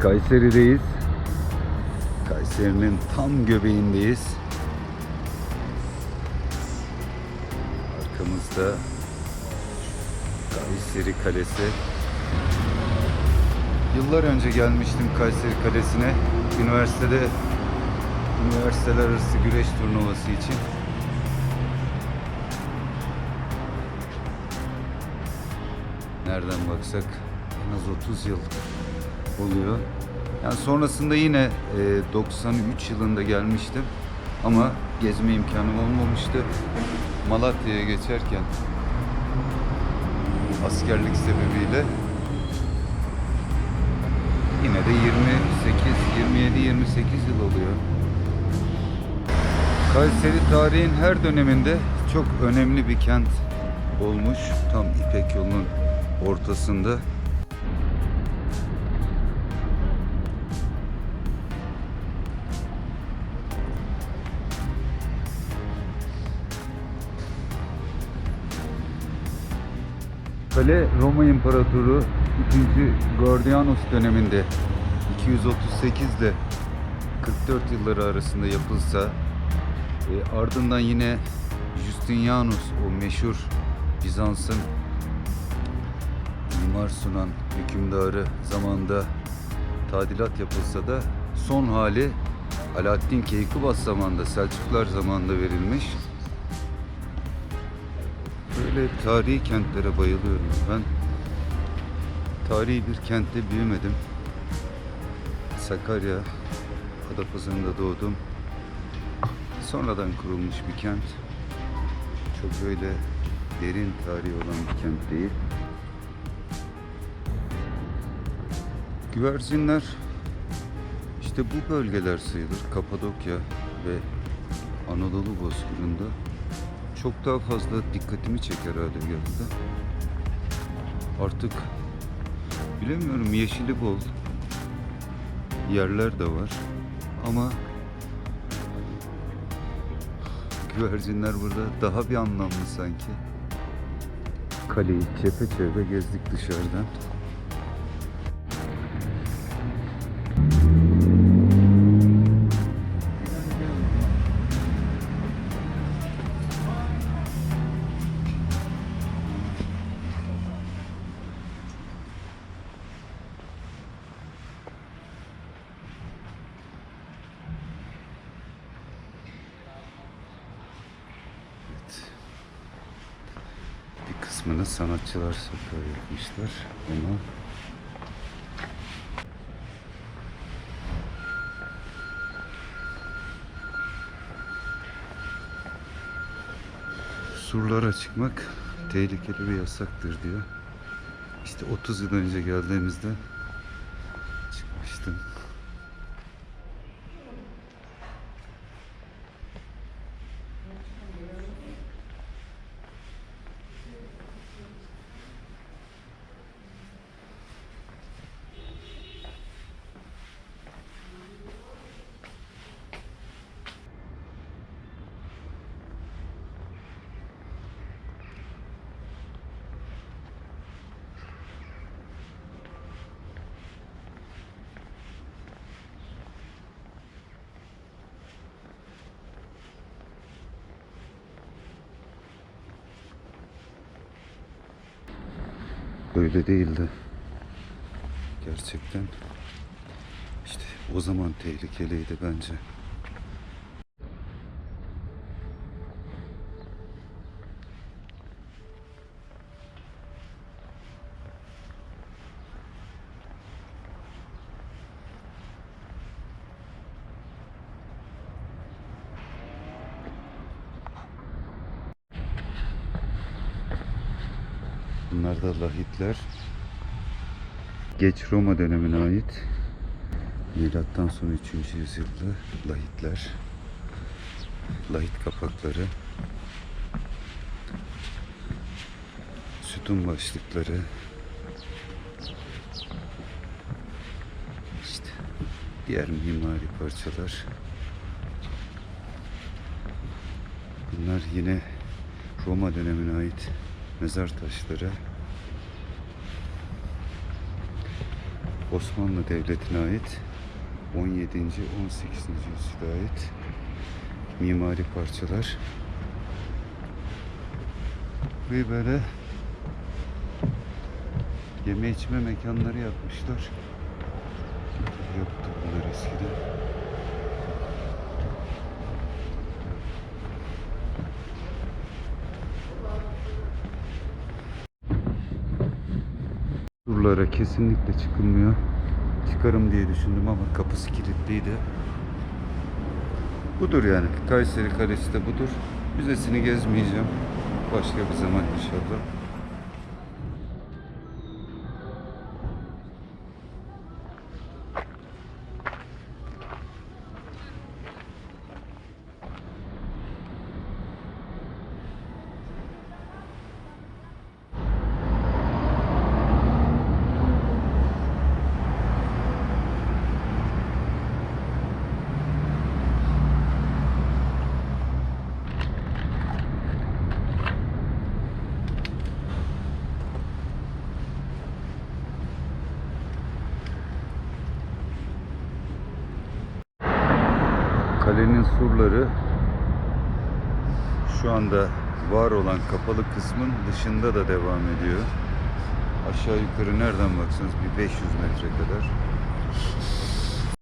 Kayseri'deyiz. Kayseri'nin tam göbeğindeyiz. Arkamızda Kayseri Kalesi. Yıllar önce gelmiştim Kayseri Kalesi'ne. Üniversitede üniversiteler arası güreş turnuvası için. Nereden baksak en az 30 yıl oluyor. Yani sonrasında yine e, 93 yılında gelmiştim ama gezme imkanım olmamıştı. Malatya'ya geçerken askerlik sebebiyle yine de 28, 27, 28 yıl oluyor. Kayseri tarihin her döneminde çok önemli bir kent olmuş. Tam İpek yolunun ortasında. Kale Roma İmparatoru 2. Gordianos döneminde 238 ile 44 yılları arasında yapılsa e, ardından yine Justinianus o meşhur Bizans'ın mimar sunan hükümdarı zamanında tadilat yapılsa da son hali Alaaddin Keykubat zamanında Selçuklular zamanında verilmiş. Böyle tarihi kentlere bayılıyorum ben. Tarihi bir kentte büyümedim. Sakarya, Adapazarı'nda doğdum. Sonradan kurulmuş bir kent. Çok böyle derin tarihi olan bir kent değil. Güvercinler işte bu bölgeler sayılır. Kapadokya ve Anadolu bozkırında çok daha fazla dikkatimi çeker hale geldi. Artık bilemiyorum yeşili bol yerler de var ama güvercinler burada daha bir anlamlı sanki. Kaleyi çepeçevre gezdik dışarıdan. Kısmını sanatçılar sokağı yapmışlar. Ama surlara çıkmak tehlikeli ve yasaktır diyor. İşte 30 yıl önce geldiğimizde Böyle değildi. Gerçekten. İşte o zaman tehlikeliydi bence. Bunlar da lahitler. Geç Roma dönemine ait. Milattan sonra 3. yüzyılda lahitler. Lahit kapakları. Sütun başlıkları. İşte diğer mimari parçalar. Bunlar yine Roma dönemine ait mezar taşları. Osmanlı Devleti'ne ait 17. 18. yüzyıla ait mimari parçalar. Ve böyle yeme içme mekanları yapmışlar. Yoktu bunlar eskiden. Surlara kesinlikle çıkılmıyor. Çıkarım diye düşündüm ama kapısı kilitliydi. Budur yani. Kayseri Kalesi de budur. Müzesini gezmeyeceğim. Başka bir zaman inşallah. Kalenin surları şu anda var olan kapalı kısmın dışında da devam ediyor. Aşağı yukarı nereden baksanız bir 500 metre kadar